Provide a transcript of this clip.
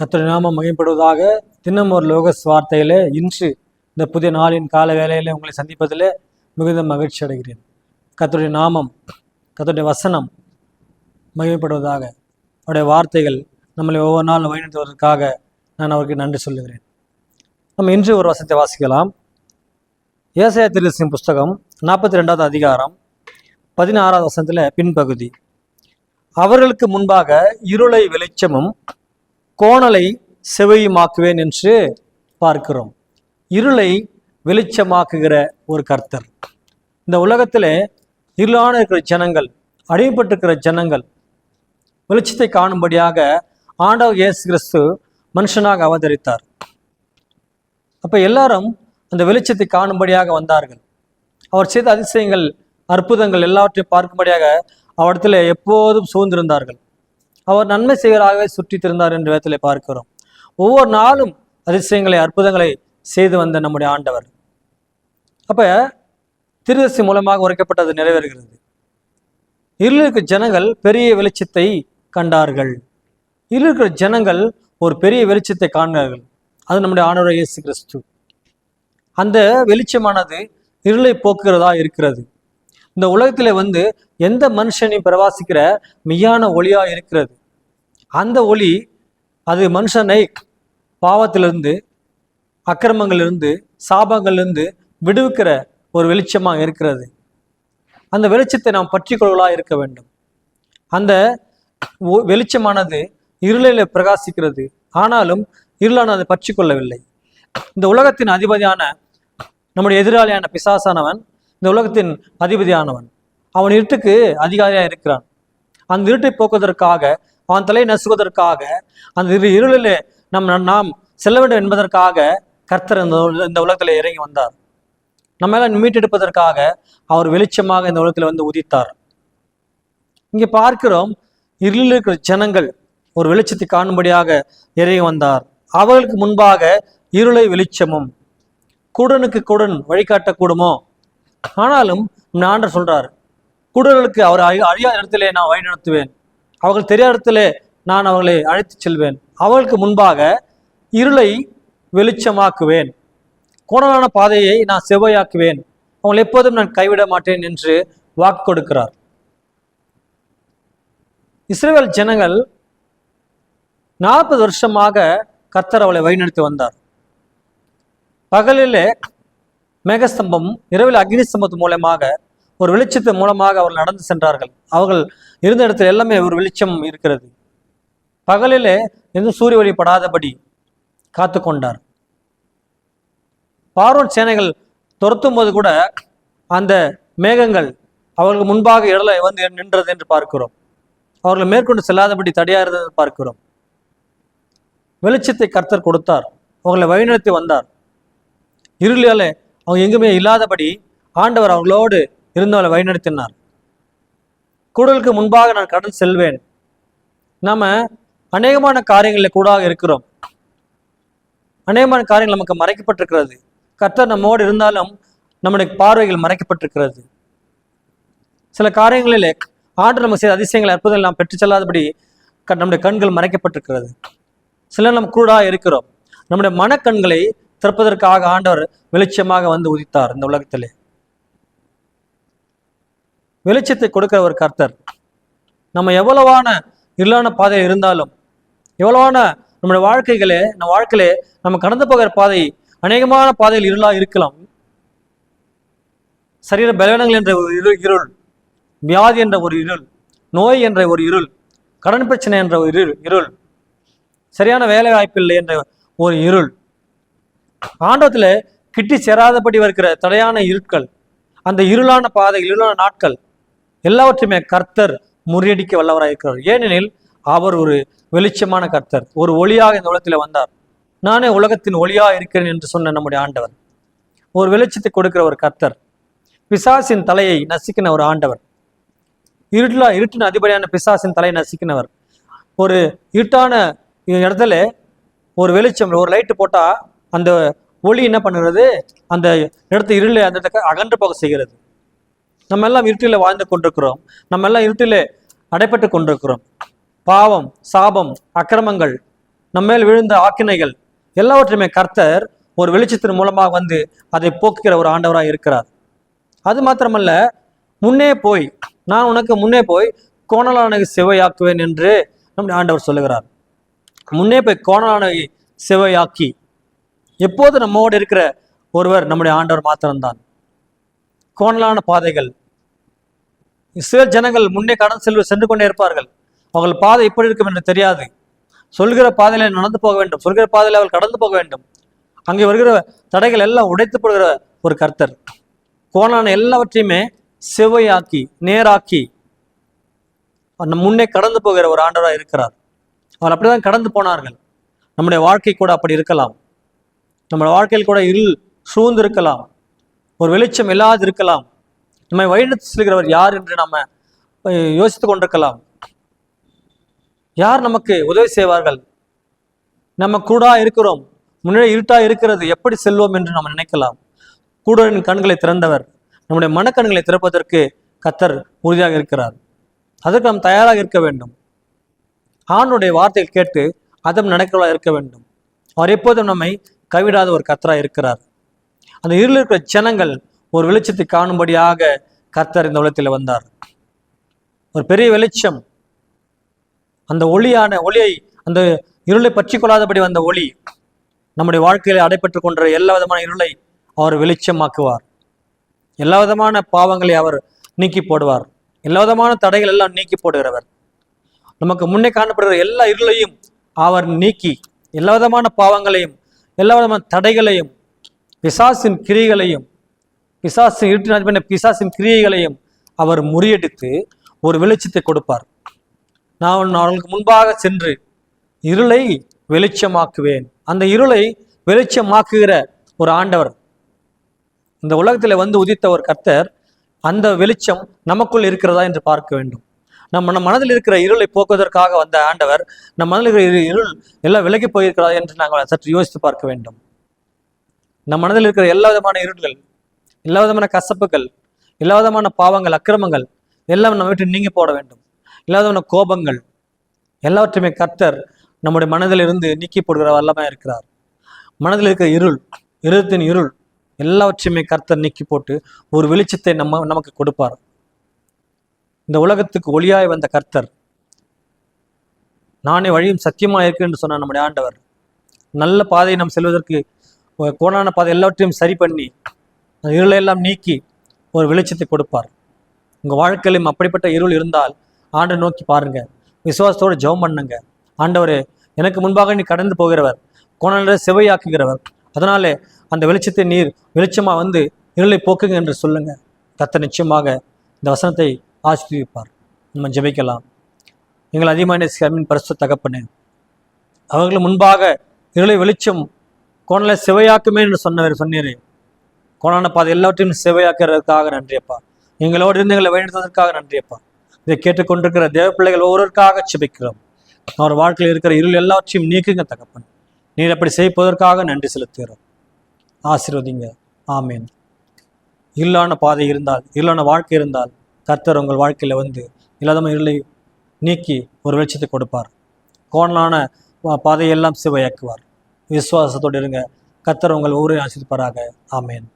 கர்த்தருடைய நாமம் மகிமைப்படுவதாக தினம் ஒரு லோக வார்த்தையில் இன்று இந்த புதிய நாளின் கால வேலையில் உங்களை சந்திப்பதில் மிகுந்த மகிழ்ச்சி அடைகிறேன். கர்த்தருடைய நாமம் கத்தருடைய வசனம் மகிமைப்படுவதாக அவருடைய வார்த்தைகள் நம்மளை ஒவ்வொரு நாளும் வழிநடத்துவதற்காக நான் அவருக்கு நன்றி சொல்லுகிறேன். நம்ம இன்று ஒரு வசத்தை வாசிக்கலாம். ஏசாயா திருசின் புஸ்தகம் நாற்பத்தி ரெண்டாவது அதிகாரம் பதினாறாவது வசனத்தில் பின்பகுதி. அவர்களுக்கு முன்பாக இருளை வெளிச்சமும் கோணலை செவையுமாக்குவேன் என்று பார்க்கிறோம். இருளை வெளிச்சமாக்குகிற ஒரு கர்த்தர். இந்த உலகத்தில் இருளான இருக்கிற ஜனங்கள் அடிமைப்பட்டிருக்கிற ஜனங்கள் வெளிச்சத்தை காணும்படியாக ஆண்டவர் இயேசு கிறிஸ்து மனுஷனாக அவதரித்தார். அப்போ எல்லாரும் அந்த வெளிச்சத்தை காணும்படியாக வந்தார்கள். அவர் செய்த அதிசயங்கள் அற்புதங்கள் எல்லாவற்றையும் பார்க்கும்படியாக அவரிடத்தில் எப்போதும் சூழ்ந்திருந்தார்கள். அவர் நன்மை செய்வராகவே சுற்றித் திருந்தார் என்ற விதத்திலே பார்க்கிறோம். ஒவ்வொரு நாளும் அதிசயங்களை அற்புதங்களை செய்து வந்த நம்முடைய ஆண்டவர். அப்ப திருதசி மூலமாக உரைக்கப்பட்டது நிறைவேறுகிறது. இருளுக்கு ஜனங்கள் பெரிய வெளிச்சத்தை கண்டார்கள். இருக்கிற ஜனங்கள் ஒரு பெரிய வெளிச்சத்தை காண்கிறார்கள். அது நம்முடைய ஆண்டவர் இயேசு கிறிஸ்து. அந்த வெளிச்சமானது இருளை போக்குகிறதா இருக்கிறது. இந்த உலகத்துல வந்து எந்த மனுஷனையும் பிரவாசிக்கிற மெய்யான ஒளியா இருக்கிறது? அந்த ஒளி அது மனுஷனை பாவத்திலிருந்து அக்கிரமங்களிலிருந்து சாபங்களிலிருந்து விடுவிக்கிற ஒரு வெளிச்சமாக இருக்கிறது. அந்த வெளிச்சத்தை நாம் பற்றிக்கொள்ளலா இருக்க வேண்டும். அந்த ஒ- வெளிச்சமானது இருளில் பிரகாசிக்கிறது. ஆனாலும் இருளானது பற்றி கொள்ளவில்லை இந்த உலகத்தின் அதிபதியான நம்முடைய எதிராளியான பிசாசானவன் இந்த உலகத்தின் அதிபதியானவன். அவன் இருட்டுக்கு அதிகாரியாக இருக்கிறான். அந்த இருட்டை போக்குவதற்காக அவன் தலையை நசுவதற்காக அந்த இரு இருளிலே நம் நாம் செல்ல வேண்டும் என்பதற்காக கர்த்தர் இந்த உல- இந்த உலகத்தில் இறங்கி வந்தார். நம்மளால் மீட்டெடுப்பதற்காக அவர் வெளிச்சமாக இந்த உலகத்தில் வந்து உதித்தார். இங்கே பார்க்கிறோம் இருளில் இருக்கிற ஜனங்கள் ஒரு வெளிச்சத்தை காணும்படியாக இறங்கி வந்தார். அவர்களுக்கு முன்பாக இருளை வெளிச்சமும் கூடனுக்கு கூடன் வழிகாட்டக்கூடுமோ? ஆனாலும் நான் சொல்றாரு குடலுக்கு அவர் அறி- இடத்திலே நான் வழி நடத்துவேன். அவர்கள் தெரியாத இடத்திலே நான் அவர்களை அழைத்து செல்வேன். அவர்களுக்கு முன்பாக இருளை வெளிச்சமாக்குவேன். கோணலான பாதையை நான் செவ்வையாக்குவேன். அவங்களை எப்போதும் நான் கைவிட மாட்டேன் என்று வாக்கு கொடுக்கிறார். இஸ்ரேல் ஜனங்கள் நாற்பது வருஷமாக கர்த்தர் அவளை வழிநடத்தி வந்தார். பகலிலே மேகஸ்தம்பம் இரவில் அக்னி ஸ்தம்பத்து மூலமாக ஒரு வெளிச்சத்தின் மூலமாக அவர்கள் நடந்து சென்றார்கள். அவர்கள் இருந்த இடத்துல எல்லாமே ஒரு வெளிச்சம் இருக்கிறது. பகலிலே எதுவும் சூரிய ஒளி படாதபடி காத்து கொண்டார். பார்வன் சேனைகள் துரத்தும் போது கூட அந்த மேகங்கள் அவர்களுக்கு முன்பாக இடல வந்து நின்றது என்று பார்க்கிறோம். அவர்கள் மேற்கொண்டு செல்லாதபடி தடையாக இருந்தது பார்க்கிறோம். வெளிச்சத்தை கர்த்தர் கொடுத்தார். அவர்களை வழிநடத்தி வந்தார். இருளியாலே அவங்க எங்குமே இல்லாதபடி ஆண்டவர் அவர்களோடு இருந்தவளை வழிநடத்தினார். கூடலுக்கு முன்பாக நான் கடந்து செல்வேன். நாம் அநேகமான காரியங்களில் கூடாக இருக்கிறோம். அநேகமான காரியங்கள் நமக்கு மறைக்கப்பட்டிருக்கிறது. கர்த்தர் நம்மோடு இருந்தாலும் நம்முடைய பார்வைகள் மறைக்கப்பட்டிருக்கிறது. சில காரியங்களிலே ஆண்டு நம்ம செய்த அதிசயங்கள் அற்புதங்கள் நாம் பெற்று செல்லாதபடி க- நம்முடைய கண்கள் மறைக்கப்பட்டிருக்கிறது. சிலர் நம்ம கூட இருக்கிறோம். நம்முடைய மனக்கண்களை திறப்பதற்காக ஆண்டவர் வெளிச்சமாக வந்து உதித்தார் இந்த உலகத்திலே. வெளிச்சத்தை கொடுக்கிற ஒரு கர்த்தர். நம்ம எவ்வளவான இருளான பாதையில் இருந்தாலும் எவ்வளவான நம்முடைய வாழ்க்கைகளே நம்ம வாழ்க்கையிலே நம்ம கடந்து போகிற பாதை அநேகமான பாதையில் இருளா இருக்கலாம். சரீர பலவீனங்கள் என்ற ஒரு இருள் இருள் வியாதி என்ற ஒரு இருள் நோய் என்ற ஒரு இருள் கடன் பிரச்சனை என்ற ஒரு இருள் இருள் சரியான வேலை வாய்ப்பில்லை என்ற ஒரு இருள் ஆண்டவத்தில் கிட்டி சேராதபடி இருக்கிற தடையான இருட்கள் அந்த இருளான பாதை இருளான நாட்கள் எல்லாவற்றையுமே கர்த்தர் முறியடிக்க வல்லவராக இருக்கிறார். ஏனெனில் அவர் ஒரு வெளிச்சமான கர்த்தர். ஒரு ஒளியாக இந்த உலகத்தில் வந்தார். நானே உலகத்தின் ஒளியா இருக்கிறேன் என்று சொன்ன நம்முடைய ஆண்டவர். ஒரு வெளிச்சத்தை கொடுக்கிற ஒரு கர்த்தர். பிசாசின் தலையை நசுக்கின ஒரு ஆண்டவர். இருட்டில் இருட்டின் அதிபதியான பிசாசின் தலையை நசுக்கினவர். ஒரு இருட்டான இடத்துல ஒரு வெளிச்சம் ஒரு லைட்டு போட்டா அந்த ஒளி என்ன பண்ணுகிறது? அந்த இடத்து இருளை அந்த இடத்துக்கு அகன்று போக செய்கிறது. நம்ம எல்லாம் இருட்டில் வாழ்ந்து கொண்டிருக்கிறோம். நம்ம எல்லாம் இருட்டில் அடைப்பட்டு கொண்டிருக்கிறோம். பாவம் சாபம் அக்கிரமங்கள் நம்ம மேல் விழுந்த ஆக்கினைகள் எல்லாவற்றையுமே கர்த்தர் ஒரு வெளிச்சத்தின் மூலமாக வந்து அதை போக்குகிற ஒரு ஆண்டவராக இருக்கிறார். அது மாத்திரமல்ல முன்னே போய் நான் உனக்கு முன்னே போய் கோணலானகை சிவையாக்குவேன் என்று நம்முடைய ஆண்டவர் சொல்லுகிறார். முன்னே போய் கோணலானகை சிவையாக்கி எப்போது நம்மோடு இருக்கிற ஒருவர் நம்முடைய ஆண்டவர் மாத்திரம்தான். கோணலான பாதைகள். இஸ்ரேல் ஜனங்கள் முன்னே கடன் செல்வ சென்று கொண்டே இருப்பார்கள். அவர்கள் பாதை எப்படி இருக்கும் என்று தெரியாது. சொல்கிற பாதையில நடந்து போக வேண்டும். சொல்கிற பாதையில் அவள் கடந்து போக வேண்டும். அங்கே வருகிற தடைகள் எல்லாம் உடைத்து போடுகிற ஒரு கர்த்தர். கோணலான எல்லாவற்றையுமே செவ்வையாக்கி நேராக்கி முன்னே கடந்து போகிற ஒரு ஆண்டவராக இருக்கிறார். அவர் அப்படிதான் கடந்து போனார்கள். நம்முடைய வாழ்க்கை கூட அப்படி இருக்கலாம். நம்மளோட வாழ்க்கையில் கூட இருள் சூழ்ந்து இருக்கலாம் ஒரு வெளிச்சம் இல்லாது இருக்கலாம் நம்மை வழிநடத்தி செல்கிறவர் யார் என்று நம்ம யோசித்து கொண்டிருக்கலாம். யார் நமக்கு உதவி செய்வார்கள்? நம்ம கூடா இருக்கிறோம். முன்னே இருட்டா இருக்கிறது. எப்படி செல்வோம் என்று நாம் நினைக்கலாம். கூடரின் கண்களை திறந்தவர். நம்முடைய மனக்கண்களை திறப்பதற்கு கத்தர் உறுதியாக இருக்கிறார். அதற்கு நாம் தயாராக இருக்க வேண்டும். ஆணுடைய வார்த்தைகள் கேட்டு அதம் நடக்கிறவா இருக்க வேண்டும். அவர் எப்போதும் நம்மை கைவிடாத ஒரு கத்தராக இருக்கிறார். அந்த இருளில் இருக்கிற ஜனங்கள் ஒரு வெளிச்சத்தை காணும்படியாக கர்த்தர் இந்த உலகத்தில் வந்தார். ஒரு பெரிய வெளிச்சம். அந்த ஒளியான ஒளியை அந்த இருளை பற்றி கொள்ளாதபடி வந்த ஒளி நம்முடைய வாழ்க்கையில் அடைபெற்று கொண்ட எல்லா விதமான இருளை அவர் வெளிச்சமாக்குவார். எல்லா விதமான பாவங்களை அவர் நீக்கி போடுவார். எல்லா விதமான தடைகள் எல்லாம் நீக்கி போடுகிறவர். நமக்கு முன்னே காணப்படுகிற எல்லா இருளையும் அவர் நீக்கி எல்லா விதமான பாவங்களையும் எல்லா விதமான தடைகளையும் பிசாசின் கிரியைகளையும் பிசாசின் பண்ண பிசாசின் கிரியைகளையும் அவர் முறியடித்து ஒரு வெளிச்சத்தை கொடுப்பார். நான் அவர்களுக்கு முன்பாக சென்று இருளை வெளிச்சமாக்குவேன். அந்த இருளை வெளிச்சமாக்குகிற ஒரு ஆண்டவர். இந்த உலகத்தில் வந்து உதித்த ஒரு கர்த்தர் அந்த வெளிச்சம் நமக்குள் இருக்கிறதா என்று பார்க்க வேண்டும். நம்ம மனதில் இருக்கிற இருளை போக்குவதற்காக வந்த ஆண்டவர் நம் மனதில் இருக்கிற இரு- இருள் எல்லாம் விலகி போயிருக்கிறா என்று நாங்கள் சற்று யோசித்து பார்க்க வேண்டும். நம் மனதில் இருக்கிற எல்லா விதமான இருள்கள் எல்லா விதமான கசப்புகள் எல்லா விதமான பாவங்கள் அக்கிரமங்கள் எல்லாம் நம்ம வீட்டில் நீங்கி போட வேண்டும். எல்லா விதமான கோபங்கள் எல்லாவற்றையுமே கர்த்தர் நம்முடைய மனதில் இருந்து நீக்கி போடுகிற வல்லமாக இருக்கிறார். மனதில் இருக்கிற இருள் இருதத்தின் இருள் எல்லாவற்றையுமே கர்த்தர் நீக்கி போட்டு ஒரு வெளிச்சத்தை நம்ம நமக்கு கொடுப்பார். இந்த உலகத்துக்கு ஒளியாய் வந்த கர்த்தர். நானே வழியும் சத்தியமாக இருக்கு என்று சொன்னார் நம்முடைய ஆண்டவர். நல்ல பாதையை நாம் செல்வதற்கு கோணான பாதை எல்லாவற்றையும் சரி பண்ணி அந்த இருளை எல்லாம் நீக்கி ஒரு வெளிச்சத்தை கொடுப்பார். உங்கள் வாழ்க்கையிலும் அப்படிப்பட்ட இருள் இருந்தால் ஆண்டை நோக்கி பாருங்க. விசுவாசத்தோடு ஜெபம் பண்ணுங்க. ஆண்டவரே எனக்கு முன்பாக நீ கடந்து போகிறவர் கோணலை செவையாக்குகிறவர் அதனாலே அந்த வெளிச்சத்தை நீர் வெளிச்சமாக வந்து இருளை போக்குங்க என்று சொல்லுங்க. கத்த நிச்சயமாக இந்த வசனத்தை ஆசீர்விப்பார் நம்ம ஜெபிக்கலாம். எங்கள் அதிகமான கர்மின் பரிசு தகப்பனே அவர்கள் முன்பாக இருளை வெளிச்சம் கோணலை செவையாக்குமே என்று சொன்னவர் சொன்னீரே. கோணான பாதை எல்லாவற்றையும் சிவையாக்குறதுக்காக நன்றியப்பா. எங்களோடு இருந்து எங்களை வழிநடத்துவதற்காக நன்றியப்பா. இதை கேட்டுக்கொண்டிருக்கிற தேவ பிள்ளைகள் ஒவ்வொருவருக்காக செபிக்கிறோம் அவர் வாழ்க்கையில் இருக்கிற இருள் எல்லாவற்றையும் நீக்குங்க தகப்பன். நீர் அப்படி செய்ப்பதற்காக நன்றி செலுத்துகிறோம். ஆசீர்வதிங்க. ஆமீன். இருளான பாதை இருந்தால் இருளான வாழ்க்கை இருந்தால் கர்த்தர் உங்கள் வாழ்க்கையில் வந்து இல்லாதம இருளை நீக்கி ஒரு வெளிச்சத்தை கொடுப்பார். கோணலான பாதையெல்லாம் சிவையாக்குவார். விசுவாசத்தோடு இருங்க. கர்த்தர் உங்கள் ஊரை ஆசிரிப்பாராக ஆமேன்.